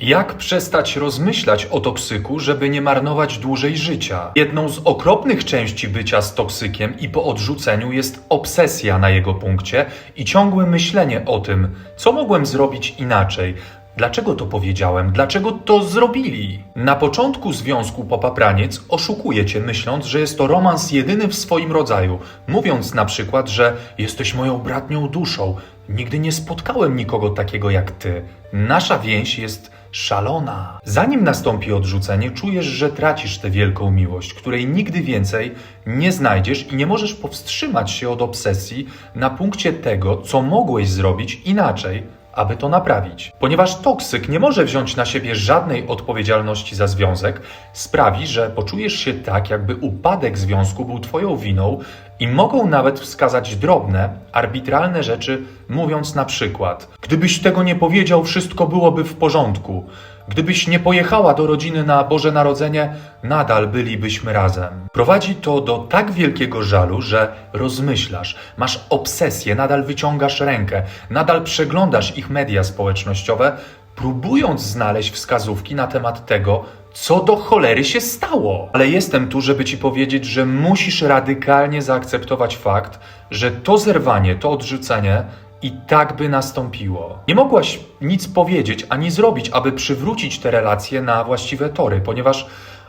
Jak przestać rozmyślać o toksyku, żeby nie marnować dłużej życia? Jedną z okropnych części bycia z toksykiem i po odrzuceniu jest obsesja na jego punkcie i ciągłe myślenie o tym, co mogłem zrobić inaczej. Dlaczego to powiedziałem? Dlaczego to zrobili? Na początku związku popapraniec oszukuje cię myśląc, że jest to romans jedyny w swoim rodzaju, mówiąc na przykład, że jesteś moją bratnią duszą. Nigdy nie spotkałem nikogo takiego jak ty. Nasza więź jest szalona. Zanim nastąpi odrzucenie, czujesz, że tracisz tę wielką miłość, której nigdy więcej nie znajdziesz i nie możesz powstrzymać się od obsesji na punkcie tego, co mogłeś zrobić inaczej aby to naprawić. Ponieważ toksyk nie może wziąć na siebie żadnej odpowiedzialności za związek, sprawi, że poczujesz się tak, jakby upadek związku był Twoją winą i mogą nawet wskazać drobne, arbitralne rzeczy, mówiąc na przykład: Gdybyś tego nie powiedział, wszystko byłoby w porządku. Gdybyś nie pojechała do rodziny na Boże Narodzenie, nadal bylibyśmy razem. Prowadzi to do tak wielkiego żalu, że rozmyślasz, masz obsesję, nadal wyciągasz rękę, nadal przeglądasz ich media społecznościowe, próbując znaleźć wskazówki na temat tego, co do cholery się stało. Ale jestem tu, żeby ci powiedzieć, że musisz radykalnie zaakceptować fakt, że to zerwanie, to odrzucenie i tak by nastąpiło. Nie mogłaś nic powiedzieć ani zrobić, aby przywrócić te relacje na właściwe tory, ponieważ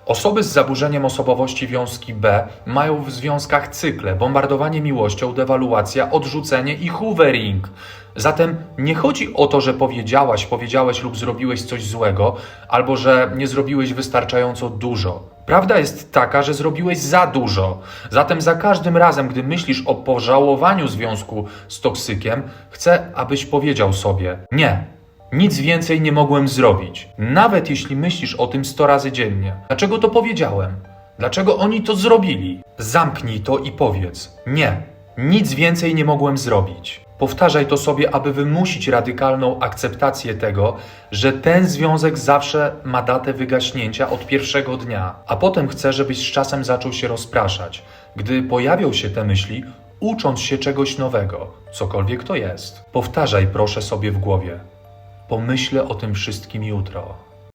osoby z zaburzeniem osobowości wiązki B mają w związkach cykle, bombardowanie miłością, dewaluacja, odrzucenie i hoovering. Zatem nie chodzi o to, że powiedziałaś, powiedziałeś lub zrobiłeś coś złego, albo że nie zrobiłeś wystarczająco dużo. Prawda jest taka, że zrobiłeś za dużo. Zatem za każdym razem, gdy myślisz o pożałowaniu związku z toksykiem, chcę, abyś powiedział sobie: Nie, nic więcej nie mogłem zrobić. Nawet jeśli myślisz o tym 100 razy dziennie. Dlaczego to powiedziałem? Dlaczego oni to zrobili? Zamknij to i powiedz: Nie, nic więcej nie mogłem zrobić. Powtarzaj to sobie, aby wymusić radykalną akceptację tego, że ten związek zawsze ma datę wygaśnięcia od pierwszego dnia, a potem chcę, żebyś z czasem zaczął się rozpraszać. Gdy pojawią się te myśli, ucząc się czegoś nowego, cokolwiek to jest. Powtarzaj proszę sobie w głowie. Pomyślę o tym wszystkim jutro.